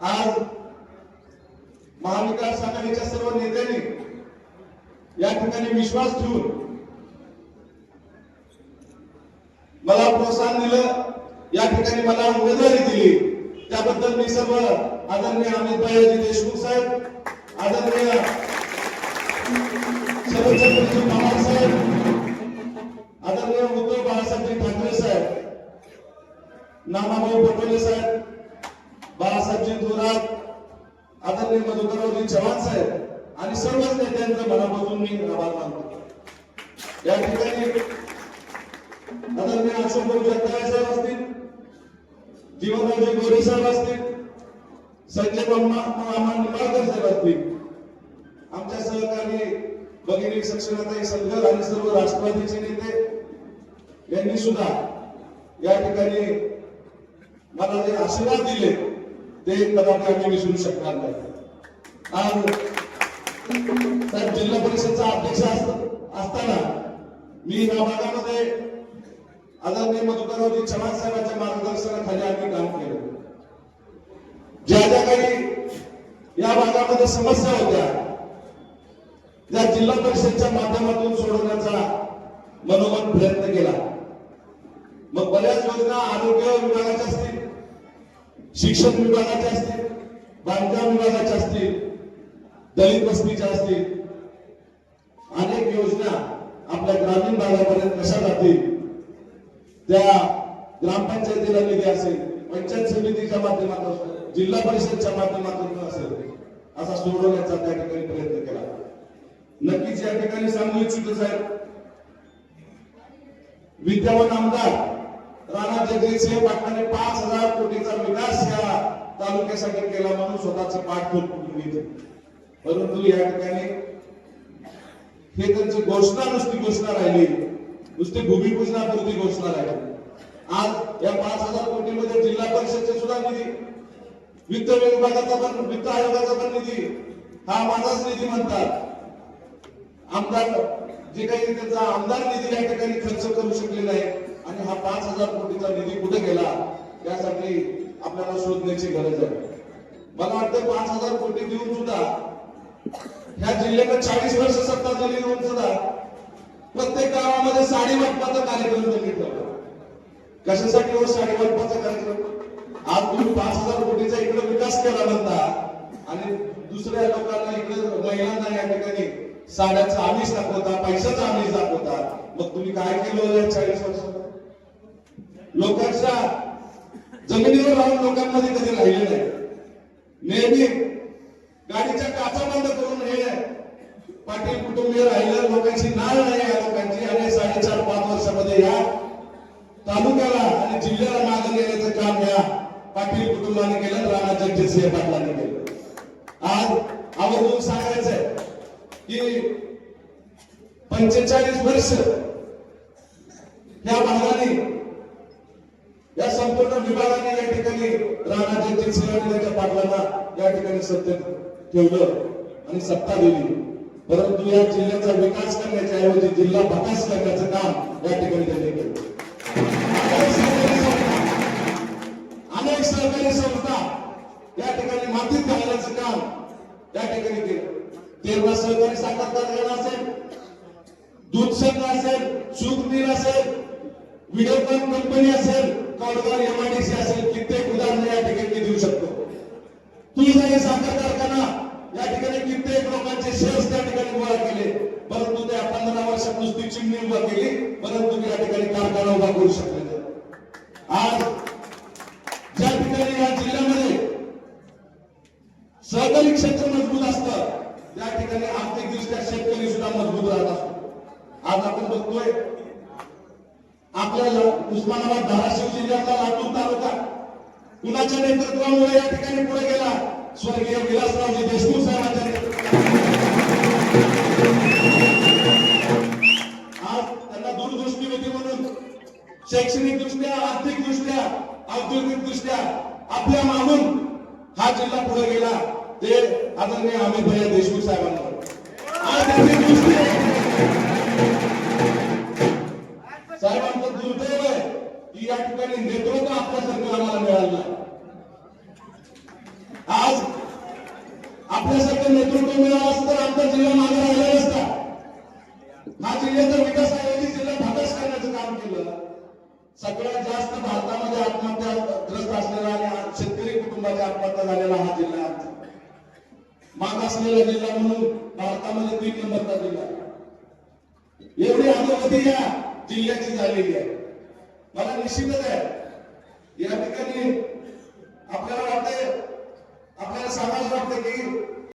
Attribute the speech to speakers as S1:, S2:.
S1: आज महाविकास आघाडीच्या सर्व नेत्यांनी या ठिकाणी विश्वास ठेवून मला प्रोत्साहन दिलं या ठिकाणी मला उमेदवारी दिली. त्याबद्दल मी सर्व आदरणीय अमित भाईजी देशमुख साहेब आदरणीय शरदचंद्रजी पवार साहेब आदरणीय उद्धव बाळासाहेब ठाकरे साहेब नानाभाऊ पटोले साहेब बाळासाहेबजी थोरात आदरणीय मधुकरजी चव्हाण साहेब आणि सर्वच नेत्यांचं मनापासून मी आभार मानतो. या ठिकाणी आदरणीय अशोकभाऊ जगदाळे साहेब असतील जीवनरावजी गोरे साहेब असतील संजय मामा निंबाळकर साहेब असतील. आमच्या सहकारी भगिनी सक्षमताई सदगर आणि सर्व राष्ट्रवादीचे नेते यांनी सुद्धा या ठिकाणी मला जे आशीर्वाद दिले. ते कदापि आम्ही विसरू शकणार नाही. आज साहेब जिल्हा परिषदचा अध्यक्ष असत- असताना मी या भागामध्ये आदरणीय मधुकररावजी चव्हाण साहेबांच्या मार्गदर्शनाखाली आम्ही काम केलं. ज्या ज्या काही या भागामध्ये समस्या होत्या त्या जिल्हा परिषदच्या माध्यमातून सोडवण्याचा मनोमन प्रयत्न केला मग बऱ्याच योजना आरोग्य विभागाच्या असतील शिक्षण विभागाच्या असतील बांधकाम विभागाच्या असतील दलित वस्तीच्या असतील अनेक योजना आपल्या ग्रामीण भागापर्यंत कशा जातील? त्या ग्रामपंचायतीला निधी असेल पंचायत समितीच्या माध्यमातून जिल्हा परिषदच्या माध्यमातून असेल असा सोडवण्याचा त्या ठिकाणी प्रयत्न केला. नक्कीच या ठिकाणी सांगू इच्छितो साहेब. विद्यावान आमदार राणा जगजितसिंह पाटलांनी पाच हजार कोटीचा विकास या तालुक्यासाठी केला म्हणून स्वतःचे पाठ करून घेते परंतु या ठिकाणी हे त्यांची घोषणा नुसती घोषणा राहिली नुसती भूमिपूजनापुरती घोषणा राहिली. आज या पाच हजार कोटीमध्ये जिल्हा परिषदचे सुद्धा निधी वित्त विभागाचा पण वित्त आयोगाचा पण निधी हा माझाच निधी म्हणतात. आमदार जे काही त्यांचा आमदार निधी या ठिकाणी खर्च करू शकले नाही आणि हा पाच हजार कोटी कोटीचा निधी कुठे गेला त्यासाठी आपल्याला शोधण्याची गरज आहे. मला वाटतं पाच हजार कोटी देऊन सुद्धा ह्या जिल्ह्यात चाळीस वर्ष सत्ता झाली येऊन सुद्धा प्रत्येक गावामध्ये साडी वाटपाचा कार्यक्रम त्यांनी ठेवला. कशासाठी हो साडी वाटपाचा कार्यक्रम? आज तुम्ही पाच हजार कोटीचा इकडे विकास केला म्हणता आणि दुसऱ्या लोकांना इकडे महिलांना या ठिकाणी साड्याचा आमिष दाखवता पैशाचा आमिष दाखवता मग तुम्ही काय केलं चाळीस वर्षात? लोकांच्या जमिनीवर राहून लोकांमध्ये कधी राहिले नाही. नेहमी गाडीच्या काचा बंद करून हे पाटील कुटुंबीय राहिलं लोकांची नाळ नाही या लोकांची. आणि साडेचार पाच वर्षामध्ये या तालुक्याला आणि जिल्ह्याला मागे नेण्याचं काम या पाटील कुटुंबाने केलं राणा जगजितसिंह पाटलाने केलं. आज आवर्जून सांगायचंय की पंचेचाळीस वर्ष या भागाने संपूर्ण विभागाने या ठिकाणी राणा जगजितसिंह सिंह पाटलांना या ठिकाणी सत्य ठेवलं आणि सत्ता दिली. परंतु या जिल्ह्याचा विकास करण्याच्या ऐवजी जिल्हा भकास करण्याचं काम या ठिकाणी त्यांनी केलं. अनेक सहकारी संस्था या ठिकाणी मातीत घालण्याचं काम या ठिकाणी केलं. तेरवा सहकारी साखर कारखाना असेल दूध संघ असेल सुखनीर असेल विडोकन कंपनी असेल कौडगाव एमआयडीसी असेल कित्येक उदाहरणं या ठिकाणी देऊ शकतो. तुळजाई साखर कारखाना या ठिकाणी कित्येक लोकांचे शेअर्स त्या ठिकाणी गोळा केले. परंतु त्या पंधरा वर्षात नुसती चिमणी उभा केली परंतु या ठिकाणी कारखाना उभा करू शकले नाही. आज ज्या ठिकाणी या जिल्ह्यामध्ये सहकारी क्षेत्र मजबूत असतं त्या ठिकाणी आर्थिकदृष्ट्या शेतकरी सुद्धा मजबूत राहत असतो. आज आपण बघतोय आपल्याला उस्मानाबाद धाराशिव जिल्ह्यातला लातूर तालुका. कुणाच्या नेतृत्वामुळे या ठिकाणी पुढे गेला? स्वर्गीय विलासरावजी देशमुख साहेबांच्या नेतृत्वात आज त्यांना दूरदृष्टी होती म्हणून शैक्षणिक दृष्ट्या आर्थिक दृष्ट्या औद्योगिक दृष्ट्या आपल्या मागून हा जिल्हा पुढे गेला ते आदरणीय अमित भैया देशमुख साहेबांना. आज आपल्यासारखं नेतृत्व मिळालं असतं तर आमचा जिल्हा मागे राहिला नसता हा जिल्ह्याचा विकास ऐवजी जिल्हा भागास करण्याचं काम केलं. सगळ्यात जास्त भारतामध्ये आत्महत्या ग्रस्त असलेला आणि शेतकरी कुटुंबाच्या आत्महत्या झालेला हा जिल्हा आहे आमचा असलेला जिल्हा म्हणून भारतामध्ये तीन नंबरचा जिल्हा एवढी अधोगती या जिल्ह्याची झालेली आहे. मला निश्चितच आहे. या ठिकाणी आपल्याला वाटतंय आपल्याला सांगायला वाटतं की